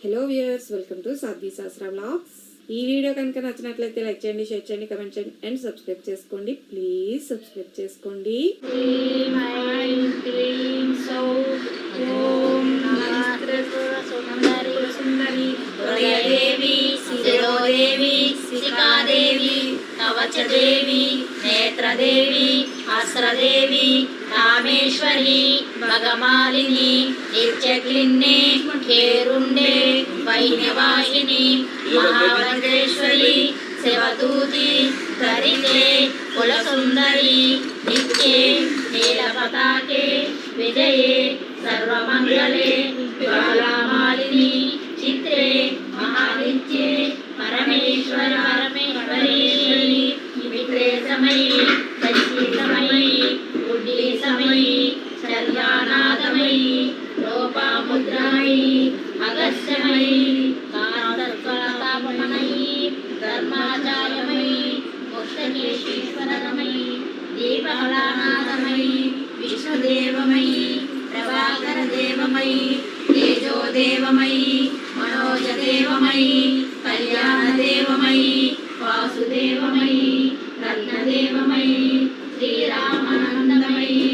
Hello viewers welcome to Sadhvi Shastra blogs ఈ video కనుక నచ్చినట్లయితే లైక్ చేయండి షేర్ చేయండి కమెంట్ చేయండి అండ్ సబ్స్క్రైబ్ చేసుకోండి ప్లీజ్ సబ్స్క్రైబ్ చేసుకోండి కవచదేవి నేత్రదేవి అస్త్రదేవి కామేశ్వరి భగమాలిని నిత్యక్లిన్నే కేరుండే వైనవాహిని మహాభద్రేశ్వరి శివదూతి తరితే కులసుందరి నిత్యే నీలపతాకే విజయే సర్వమంగళే జ్వాలామాలిని చిత్రే మహానిత్యే. దీపకళానాథమయీ విష్ణుదేవమయీ ప్రభాకరదేవమయీ తేజోదేవమయీ మనోజదేవమయీ కళ్యాణదేవమయీ వాసుదేవమయీ రత్నదేవమయీ శ్రీరామానందమయీ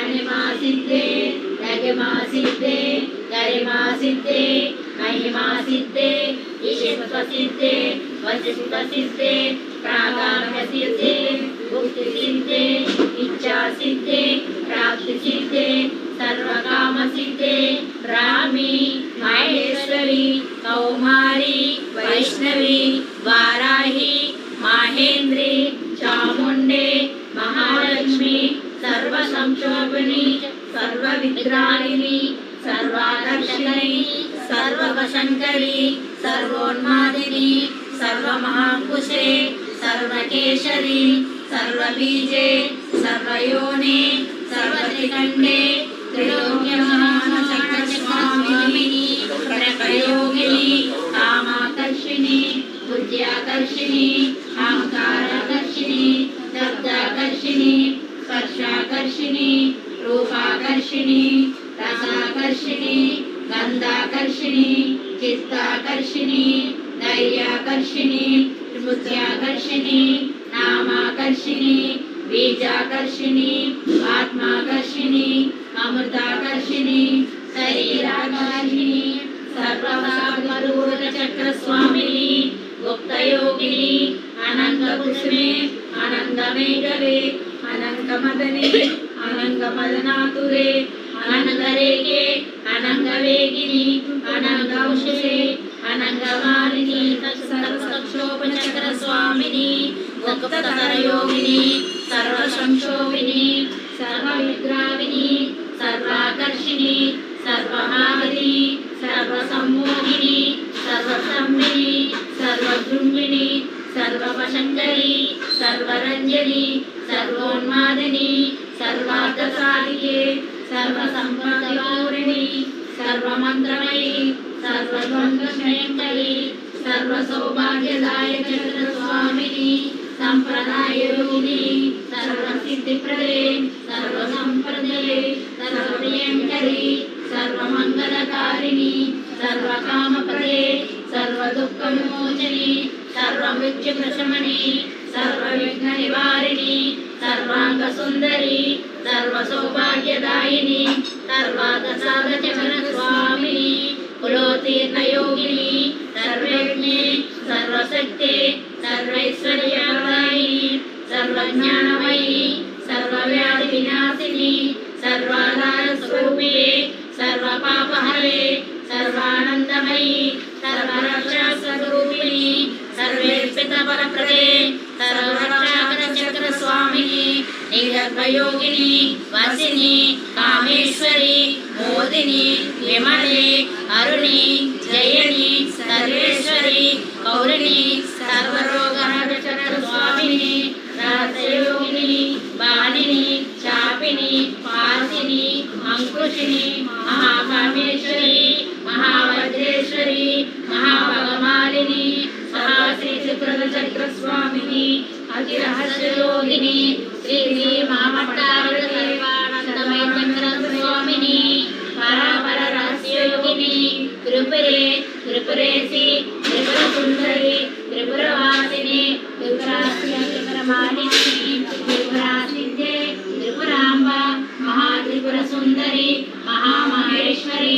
అణిమాసిద్ధే గరిమాసిద్ధే గరిమాసిద్ధే మహిమాసిద్ధే సిద్ధే ఇచ్చా సిద్ధే ప్రాప్తి సిద్ధే సర్వకామ సిద్ధే రామి మహేశ్వరి కౌమారి వైష్ణవి వారాహి మహేంద్రి చాముండే మహాలక్ష్మి సర్వ సంక్షోభిణి సర్వ విగ్రహాలిని సర్వాకర్షిణి సర్వవశంకరి సర్వోన్మాదిని సర్వమహాంకుశే सर्वकेशरी, सर्वबीजे, सर्वयोने सर्वत्रिकण्डे त्रैलोक्यमहानसङ्कटस्वामिनी प्रकयोगिनी कामाकर्षिणी, बुद्ध्याकर्षिणी, अहङ्काराकर्षिणी शब्दाकर्षिणी स्पर्शाकर्षिणी, रूपाकर्षिणी, रसाकर्षिणी, गन्धाकर्षिणी, चित्ताकर्षिणी धैर्याकर्षिणी श्रुत्याकर्षिणी नामाकर्षिणी बीजाकर्षिणी आत्माकर्षिणी अमृताकर्षिणी शरीराकर्षिणी सर्वसामरूढचक्रस्वामिनी गुप्तयोगिनी अनङ्गकुसुमे अनङ्गमेघवे अनङ्गमदने अनङ्गमदनातुरे अनङ्गरेके గుప్తతరయోగిని సర్వ సంక్షోభిని సర్వ విగ్రావిని సర్వాకర్షిణి సర్వమావతి సర్వ సమ్మోహిని సర్వసమ్మిని సర్వజృంభిణి సర్వవశంకరి సర్వరంజని సర్వోన్మాదిని సర్వార్థసాధికే సర్వసంపదూరిణి సర్వమంత్రమయి సర్వద్వంద్వశయంకరి సర్వసౌభాగ్యదాయక స్వామిని సంప్రదాయరూపిణి సర్వసిద్ధిప్రదే సర్వసంప్రదయే సర్వప్రియంకరి సర్వమంగళకారిణి సర్వకామప్రదే సర్వదుఃఖవిమోచని సర్వమృత్యుప్రశమని సర్వవిఘ్న నివారిణి సర్వాంగ సుందరి సర్వసౌభాగ్యదాయిని సర్వాదసాగచరణ స్వామిని కులోతీర్ణ యోగిని సర్వజ్ఞే సర్వశక్తి సర్వైశ్వర్య సర్వజ్ఞానమయి సర్వవ్యాధి వినాశిని సర్వాధార స్వరూపిణే సర్వపాపహరే సర్వానందమయి సర్వరక్షా స్వరూపిణి సర్వేర్పిత పరప్రదే సర్వరక్షాకర చక్ర స్వామిని నిర్గర్భయోగిని వసిని కామేశ్వరి మోదిని విమలే అరుణి జయని సర్వేశ్వరి మహాశ్రీ అతి రహస్యయోగిని శ్రీ శ్రీ మామట్టారుడ దేవానందమయ చక్ర పరాపర రహస్యయోగిని త్రిపురే త్రిపురేసి త్రిపుర సుందరి త్రిపురవాసిని త్రిపురాస్య త్రిపురమాలిని త్రిపురాసిద్ధే త్రిపురాంబ మహాత్రిపుర సుందరి మహామహేశ్వరి